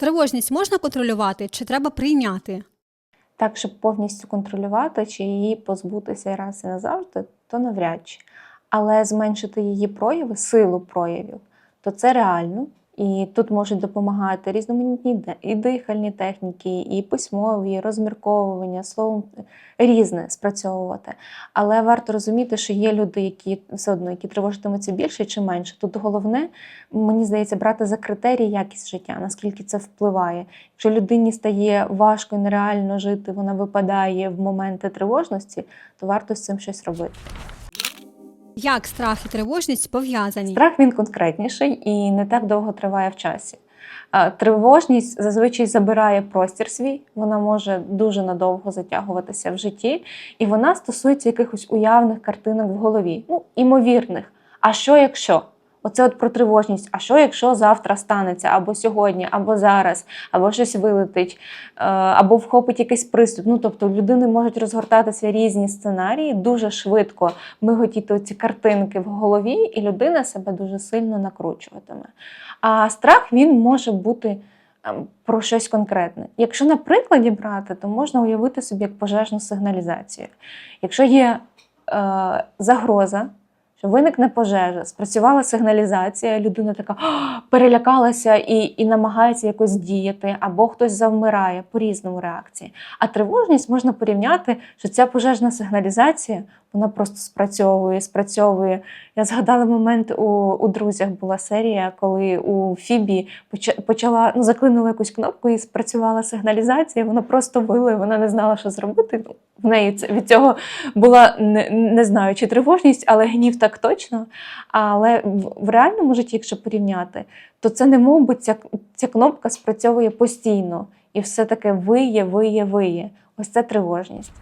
Тривожність можна контролювати чи треба прийняти? Так, щоб повністю контролювати чи її позбутися раз і назавжди, то навряд чи. Але зменшити її прояви, силу проявів, то це реально. І тут можуть допомагати різноманітні і дихальні техніки, і письмові, і розмірковування, словом, різне спрацьовувати. Але варто розуміти, що є люди, які все одно які тривожитимуться більше чи менше. Тут головне, мені здається, брати за критерій якість життя, наскільки це впливає. Якщо людині стає важко і нереально жити, вона випадає в моменти тривожності, то варто з цим щось робити. Як страх і тривожність пов'язані? Страх він конкретніший і не так довго триває в часі. Тривожність зазвичай забирає простір свій, вона може дуже надовго затягуватися в житті, і вона стосується якихось уявних картинок в голові, ну, імовірних. А що якщо? Оце от про тривожність. А що, якщо завтра станеться, або сьогодні, або зараз, або щось вилетить, е, або вхопить якийсь приступ. Ну тобто людини можуть розгортатися різні сценарії дуже швидко миготіти ці картинки в голові, і людина себе дуже сильно накручуватиме. А страх він може бути ем, про щось конкретне. Якщо на прикладі брати, то можна уявити собі як пожежну сигналізацію. Якщо є е, загроза, що виникне пожежа, спрацювала сигналізація, людина така перелякалася і, і намагається якось діяти, або хтось завмирає по різному реакції. А тривожність можна порівняти, що ця пожежна сигналізація вона просто спрацьовує, спрацьовує. Я згадала момент у, у друзях була серія, коли у Фібі почала ну, заклинула якусь кнопку і спрацювала сигналізація. Вона просто вила, вона не знала, що зробити. Ну, В неї це від цього була не, не знаю, чи тривожність, але гнів так точно. Але в, в реальному житті, якщо порівняти, то це не мов би ця, ця кнопка спрацьовує постійно і все таке виє, виє, виє. Ось це тривожність.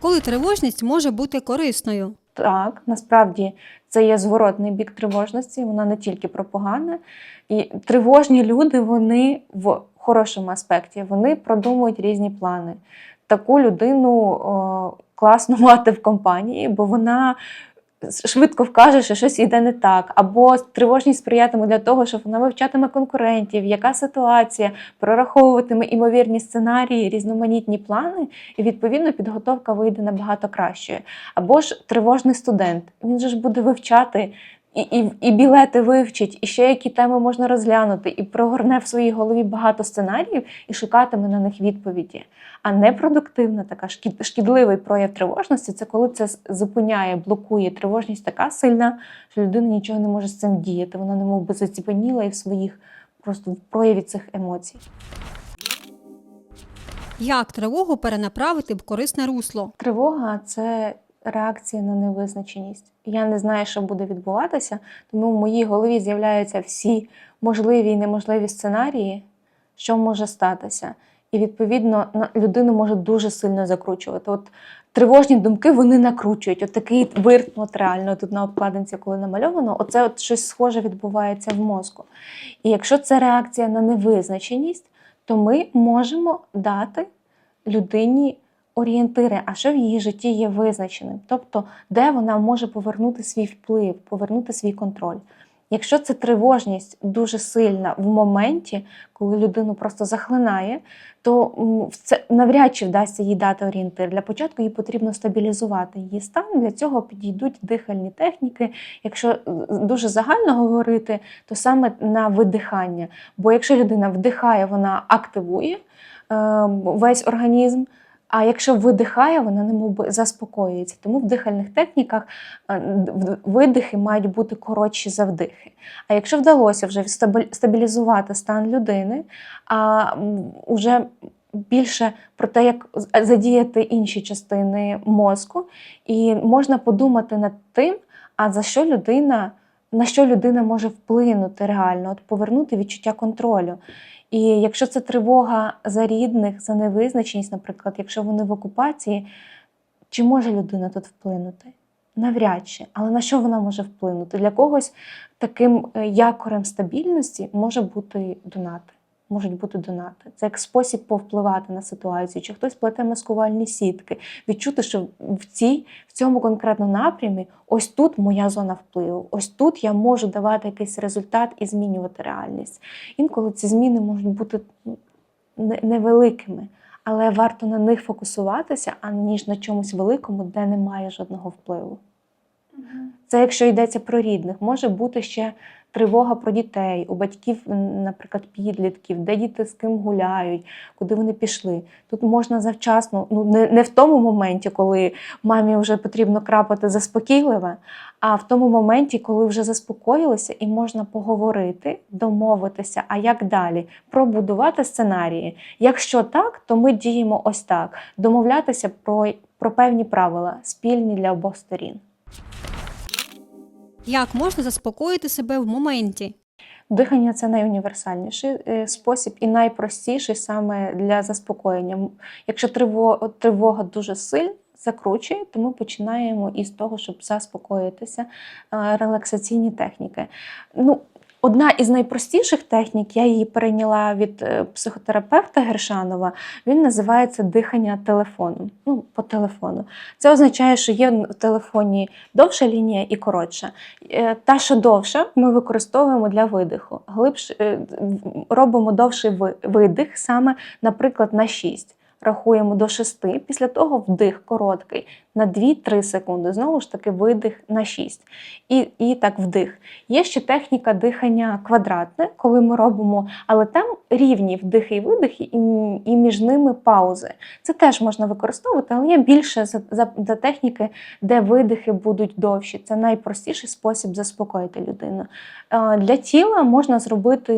Коли тривожність може бути корисною? Так, насправді це є зворотний бік тривожності, вона не тільки про. І тривожні люди, вони в хорошому аспекті, вони продумують різні плани. Таку людину о, класно мати в компанії, бо вона швидко вкаже, що щось іде не так, або тривожність сприятиме для того, що вона вивчатиме конкурентів, яка ситуація, прораховуватиме імовірні сценарії, різноманітні плани, і відповідно підготовка вийде набагато кращою. Або ж тривожний студент. Він же ж буде вивчати. І, і, і білети вивчить, і ще які теми можна розглянути, і прогорне в своїй голові багато сценаріїв і шукатиме на них відповіді. А непродуктивна така шкід- шкідливий прояв тривожності це коли це зупиняє, блокує тривожність така сильна, що людина нічого не може з цим діяти. Вона не мов би заціпеніла і в своїх просто в прояві цих емоцій. Як тривогу перенаправити в корисне русло? Тривога це реакція на невизначеність. Я не знаю, що буде відбуватися, тому в моїй голові з'являються всі можливі і неможливі сценарії, що може статися. І відповідно людину може дуже сильно закручувати. От тривожні думки вони накручують. От такий вирт, от реально тут на обкладинці, коли намальовано, оце от щось схоже відбувається в мозку. І якщо це реакція на невизначеність, то ми можемо дати людині орієнтири, а що в її житті є визначеним, тобто де вона може повернути свій вплив, повернути свій контроль. Якщо це тривожність дуже сильна в моменті, коли людину просто захлинає, то це навряд чи вдасться їй дати орієнтир. Для початку їй потрібно стабілізувати її стан. Для цього підійдуть дихальні техніки. Якщо е, дуже загально говорити, то саме на видихання. Бо якщо людина вдихає, вона активує е, весь організм. А якщо видихає, вона немов заспокоюється. Тому в дихальних техніках е, видихи мають бути коротші за вдихи. А якщо вдалося вже стабілізувати стан людини, а м, уже більше про те, як задіяти інші частини мозку, і можна подумати над тим, а за що людина, на що людина може вплинути реально, от повернути відчуття контролю. І якщо це тривога за рідних, за невизначеність, наприклад, якщо вони в окупації, чи може людина тут вплинути? Навряд чи, але на що вона може вплинути? Для когось таким е, якорем стабільності може бути донати. Можуть бути донати. Це як спосіб повпливати на ситуацію, чи хтось плете маскувальні сітки, відчути, що в цій, в цьому конкретному напрямі ось тут моя зона впливу, ось тут я можу давати якийсь результат і змінювати реальність. Інколи ці зміни можуть бути ну, невеликими, але варто на них фокусуватися, аніж на чомусь великому, де немає жодного впливу. Це якщо йдеться про рідних, може бути ще тривога про дітей, у батьків, наприклад, підлітків, де діти з ким гуляють, куди вони пішли. Тут можна завчасно, ну не, не в тому моменті, коли мамі вже потрібно крапати заспокійливе, а в тому моменті, коли вже заспокоїлися, і можна поговорити, домовитися, а як далі, пробудувати сценарії. Якщо так, то ми діємо ось так: домовлятися про, про певні правила, спільні для обох сторін. Як можна заспокоїти себе в моменті? Дихання це найуніверсальніший е, спосіб і найпростіший саме для заспокоєння. Якщо тривога, дуже сильна, закручує, то ми починаємо із того, щоб заспокоїтися, релаксаційні техніки. Ну, Одна із найпростіших технік, я її перейняла від е, психотерапевта Гершанова. Він називається дихання телефоном. Ну, по телефону. Це означає, що є в телефоні довша лінія і коротша. Е, Та, що довша, ми використовуємо для видиху. Глибше робимо довший видих, саме, наприклад, на 6. Рахуємо до 6, після того вдих короткий на 2-3 секунди. Знову ж таки, видих на 6. І, і так вдих. Є ще техніка дихання квадратне, коли ми робимо, але там рівні вдихи і видихи, і, і між ними паузи. Це теж можна використовувати, але я більше за, за, за техніки, де видихи будуть довші. Це найпростіший спосіб заспокоїти людину. Е, Для тіла можна зробити,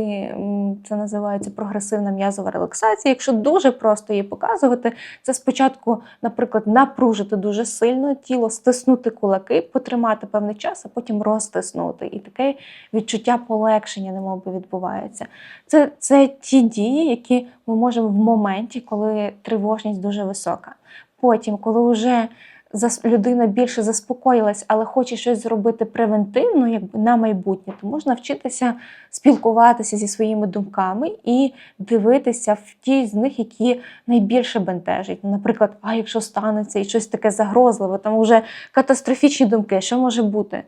це називається прогресивна м'язова релаксація. Якщо дуже просто її показувати, це спочатку, наприклад, напружити дуже сильно тіло, стиснути кулаки, потримати певний час, а потім розтиснути. І таке відчуття полегшення немов би відбувається. Це, це ті дії, які ми можемо в моменті, коли тривожність дуже висока. Потім, коли вже людина більше заспокоїлась, але хоче щось зробити превентивно, якби на майбутнє, то можна вчитися спілкуватися зі своїми думками і дивитися в ті з них, які найбільше бентежать. Наприклад, а якщо станеться і щось таке загрозливе, там вже катастрофічні думки, що може бути?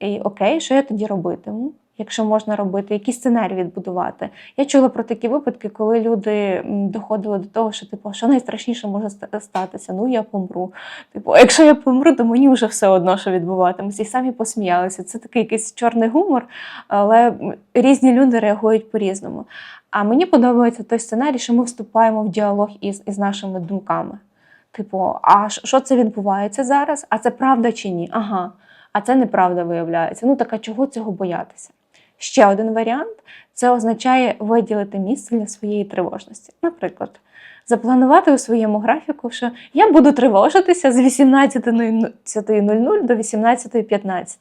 І окей, що я тоді робитиму? Якщо можна робити, який сценарій відбудувати. Я чула про такі випадки, коли люди доходили до того, що типу, що найстрашніше може ста- статися? Ну я помру. Типу, якщо я помру, то мені вже все одно, що відбуватиметься. І самі посміялися. Це такий якийсь чорний гумор, але різні люди реагують по-різному. А мені подобається той сценарій, що ми вступаємо в діалог із, із нашими думками. Типу, а що це відбувається зараз? А це правда чи ні? Ага, а це неправда виявляється. Ну так а чого цього боятися? Ще один варіант це означає виділити місце для своєї тривожності. Наприклад, запланувати у своєму графіку, що я буду тривожитися з 18.00 до 18.15.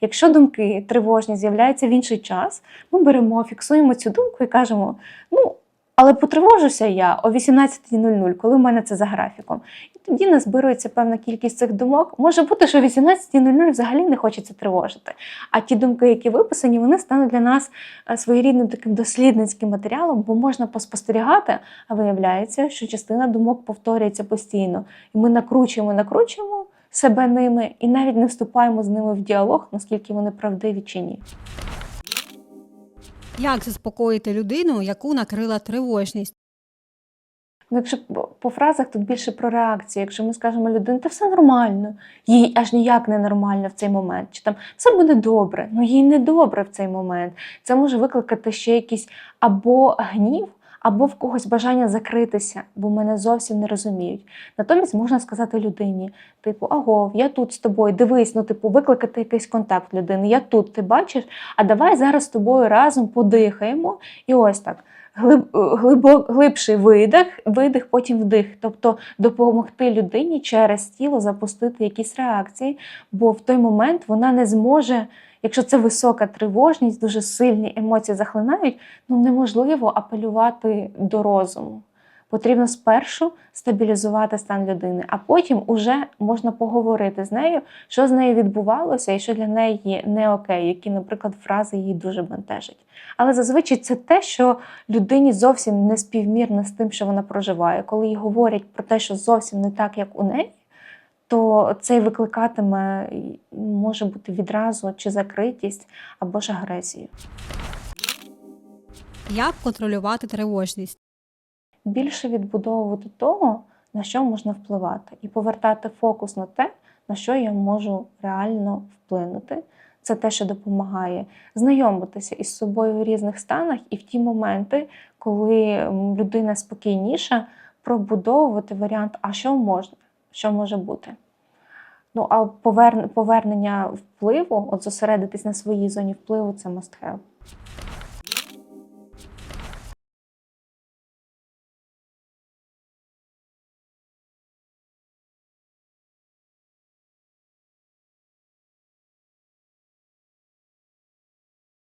Якщо думки тривожні з'являються в інший час, ми беремо, фіксуємо цю думку і кажемо: ну, але потривожуся я о 18.00, коли в мене це за графіком. І тоді назбирується певна кількість цих думок. Може бути, що о 18.00 взагалі не хочеться тривожити. А ті думки, які виписані, вони стануть для нас е, своєрідним таким дослідницьким матеріалом, бо можна поспостерігати, а виявляється, що частина думок повторюється постійно. І ми накручуємо, накручуємо себе ними і навіть не вступаємо з ними в діалог, наскільки вони правдиві чи ні. Як заспокоїти людину, яку накрила тривожність? Ну, якщо по- фразах тут більше про реакцію, якщо ми скажемо людині, та все нормально, їй аж ніяк не нормально в цей момент, чи там все буде добре, ну їй не добре в цей момент. Це може викликати ще якийсь або гнів, або в когось бажання закритися, бо мене зовсім не розуміють. Натомість можна сказати людині, типу, аго, я тут з тобою, дивись, ну, типу, викликати якийсь контакт людини. Я тут, ти бачиш, а давай зараз з тобою разом подихаємо. І ось так. Глиб, глибок, глибший видих, видих, потім вдих. Тобто допомогти людині через тіло запустити якісь реакції, бо в той момент вона не зможе, якщо це висока тривожність, дуже сильні емоції захлинають, ну неможливо апелювати до розуму. Потрібно спершу стабілізувати стан людини, а потім уже можна поговорити з нею, що з нею відбувалося і що для неї не окей, які, наприклад, фрази її дуже бентежать. Але зазвичай це те, що людині зовсім не співмірно з тим, що вона проживає. Коли їй говорять про те, що зовсім не так, як у неї, то це й викликатиме може бути відразу чи закритість або ж агресію. Як контролювати тривожність? Більше відбудовувати того, на що можна впливати, і повертати фокус на те, на що я можу реально вплинути. Це те, що допомагає знайомитися із собою в різних станах, і в ті моменти, коли людина спокійніша, пробудовувати варіант, а що можна, що може бути. Ну, а повернення впливу, от зосередитись на своїй зоні впливу, це must have.